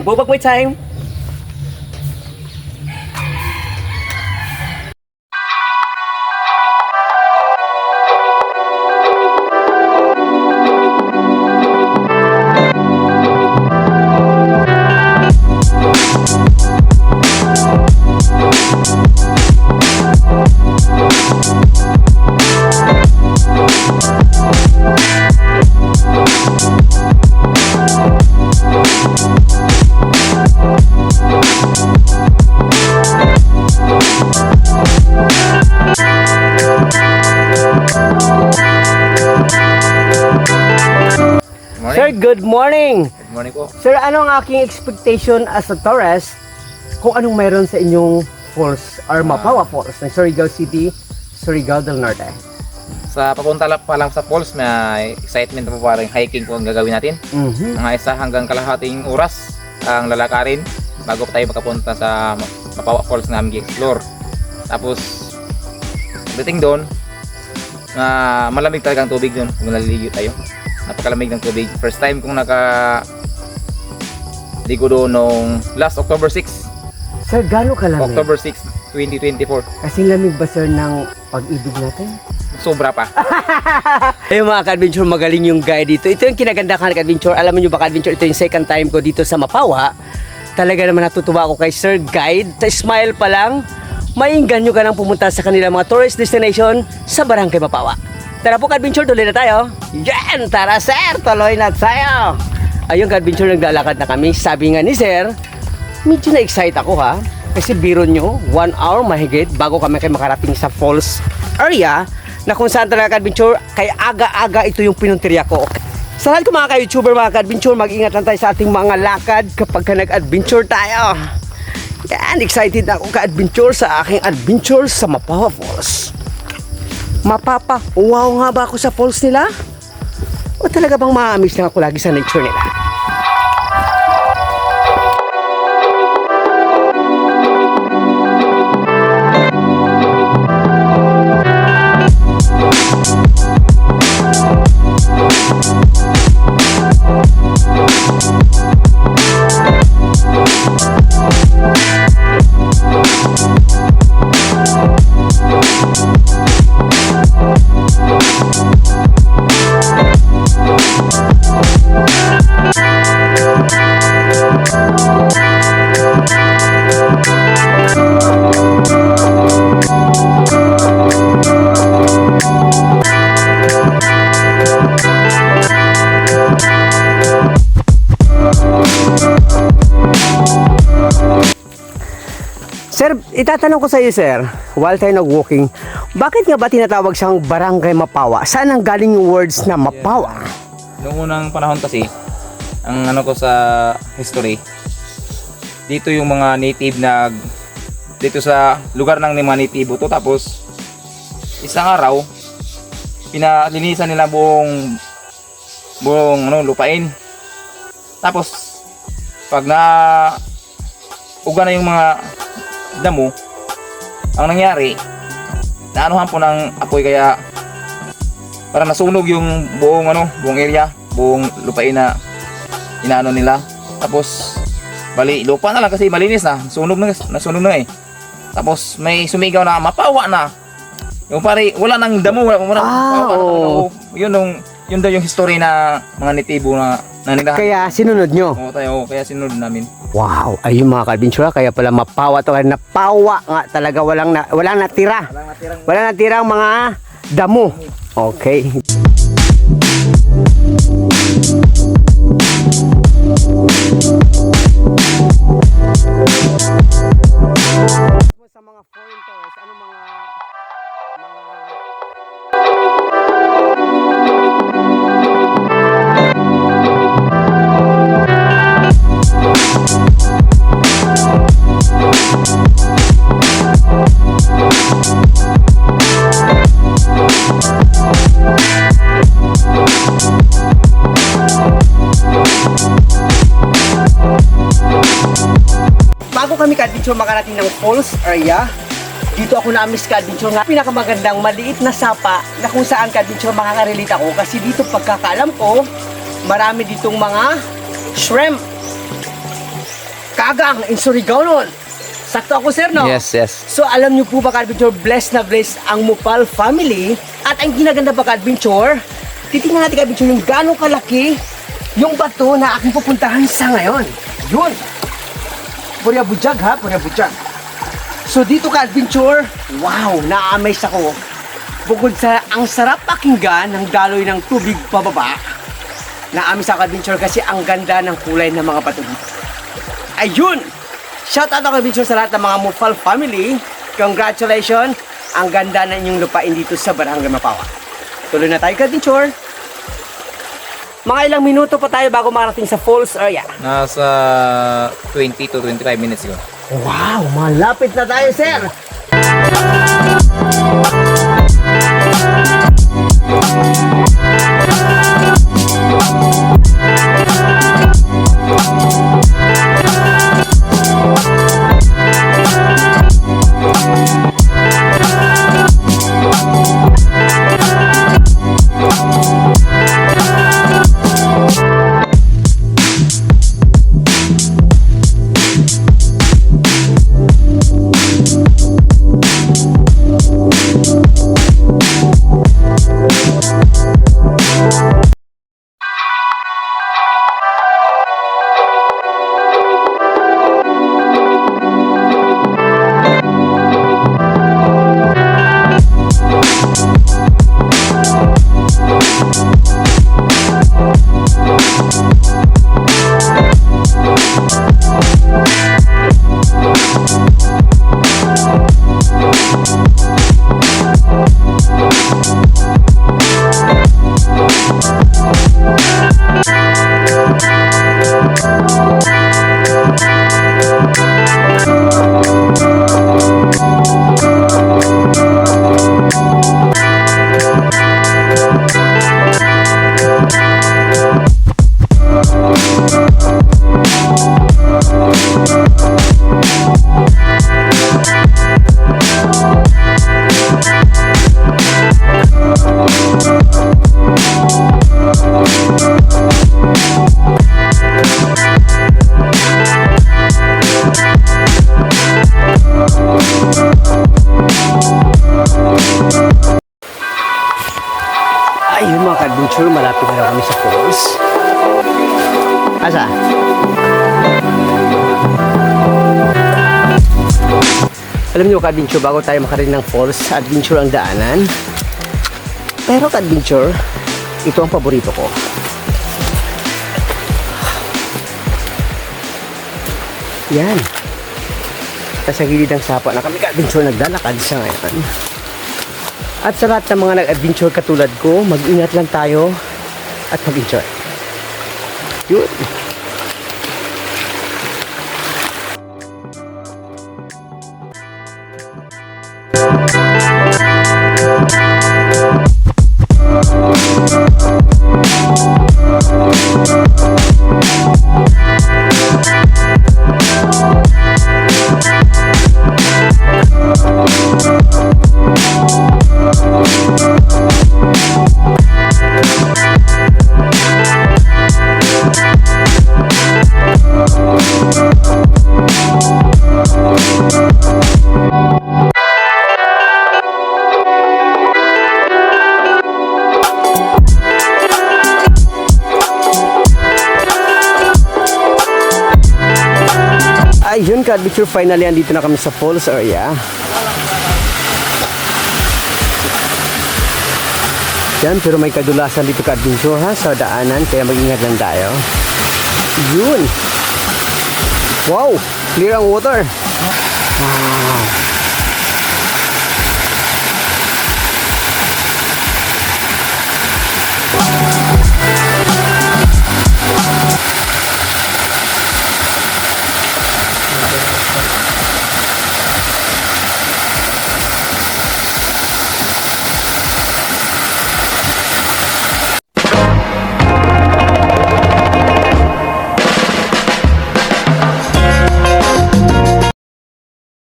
and bubak mo time. Morning. Sir, good morning. Good morning po. Sir, ano ang aking expectation as a tourist kung anong mayroon sa inyong falls or Mapawa Falls ng Surigao City, Surigao del Norte? Sa papunta lang pa lang sa falls, may excitement po parang hiking po ang gagawin natin. Mhm. Mga isa hanggang kalahating oras ang lalakarin bago tayo makapunta sa Mapawa Falls na aming explore. Tapos, pagdating doon, na malamig talaga ang tubig doon kung naliligo tayo. Napakalamig ng tubig. First time kong naka ligo doon nung last October 6. Sir, gano'ng kalamig? October 6, 2024. Kasing lamig ba sir ng pag-ibig natin? Sobra pa. Ayun mga ka-adventure, magaling yung guide dito. Ito yung kinagandahan ka-adventure. Alam niyo ba ka-adventure, ito yung second time ko dito sa Mapawa. Talaga naman natutuwa ako kay Sir Guide. Sa smile pa lang, mainggan nyo ka nang pumunta sa kanila mga tourist destination sa Barangay Mapawa. Tara po ka-adventure, tuloy na tayo. Yan! Tara sir, tuloy na tayo. Ayun ka-adventure, naglalakad na kami. Sabi nga ni Sir, medyo na-excite ako ha. Kasi biro nyo, one hour mahigit bago kami kayo makarating sa falls area na kung saan talaga ka-adventure, kaya aga-aga ito yung pinuntirya ko. Sa lahat ko mga ka-YouTuber, mga ka-adventure, mag-ingat lang tayo sa ating mga lakad kapag ka nag-adventure tayo. Yan, excited na ako ka-adventure sa aking adventure sa Mapawa Falls. Mapapa, wow nga ba ako sa falls nila? O talaga bang ma-amaze lang ako lagi sa nature nila? Itatanong ko sa iyo, sir, while tayo nag-walking, bakit nga ba tinatawag siyang Barangay Mapawa? Saan ang galing yung words na Mapawa? Noong unang panahon kasi, ang ano ko sa history, dito yung mga native na dito sa lugar ng mga natibo to tapos isang araw pinalinisan nila buong buong ano lupain tapos pag na uga na yung mga damo ang nangyari naanuhan po ng apoy kaya para nasunog yung buong ano, buong area, buong lupain na inaano nila. Tapos bali lupa na lang kasi malinis na, sunog na, nasunog na eh. Tapos may sumigaw na mapawa na. Yung pare wala nang damo, wala, wala Ah, oo. Yun yung yun daw yung history na mga natibo na na nila. Kaya sinunod nyo. Oo, tayo, kaya sinunod namin. Wow, ayun mga ka-adventure, kaya pala Mapawa to, kaya napawa nga talaga, walang, na, walang natira. Walang natirang Walang natirang mga damo. Okay. Ka-adventure makarating ng falls area, dito ako na-miss ka-adventure nga. Pinakamagandang maliit na sapa na kung saan ka-adventure makaka-relate ako kasi dito pagkakaalam ko, marami ditong mga shrimp. Kagang in Surigao Sakto ako sir no? Yes, yes. So alam niyo po ba ka-adventure, blessed na blessed ang Mupal family at ang ginaganda ba ka-adventure, titingnan natin ka-adventure yung gano'ng kalaki yung bato na aking pupuntahan sa ngayon. Yun. Purya Bujag ha, Purya Bujag. So dito ka-adventure, wow, na-amaze ako. Bukod sa ang sarap pakinggan ng daloy ng tubig pababa, na-amaze ako adventure kasi ang ganda ng kulay ng mga dito. Ayun! Shout out ako adventure sa lahat ng mga Mufal family. Congratulations! Ang ganda na inyong lupain dito sa Barangay Mapawa. Tuloy na tayo ka-adventure. Mga ilang minuto pa tayo bago makarating sa falls area. Nasa 20 to 25 minutes yun. Wow! Malapit na tayo, sir! Ayun mga ka-adventure, malapit na kami sa falls. Asa? Alam niyo ka-adventure, bago tayo makarinig ng falls, adventure ang daanan. Pero ka-adventure, ito ang paborito ko. Yan. Sa gilid ng sapa na kami ka-adventure naglalakad sa ngayon. At sa lahat ng mga nag-adventure katulad ko, mag-ingat lang tayo at mag-enjoy. Yun. Ayun ka adventure finally andito na kami sa falls area. Yan, pero may kadulasan dito ka adventure ha sa daanan kaya mag-ingat lang tayo. Yun. Wow, clear ang water. Wow. Wow.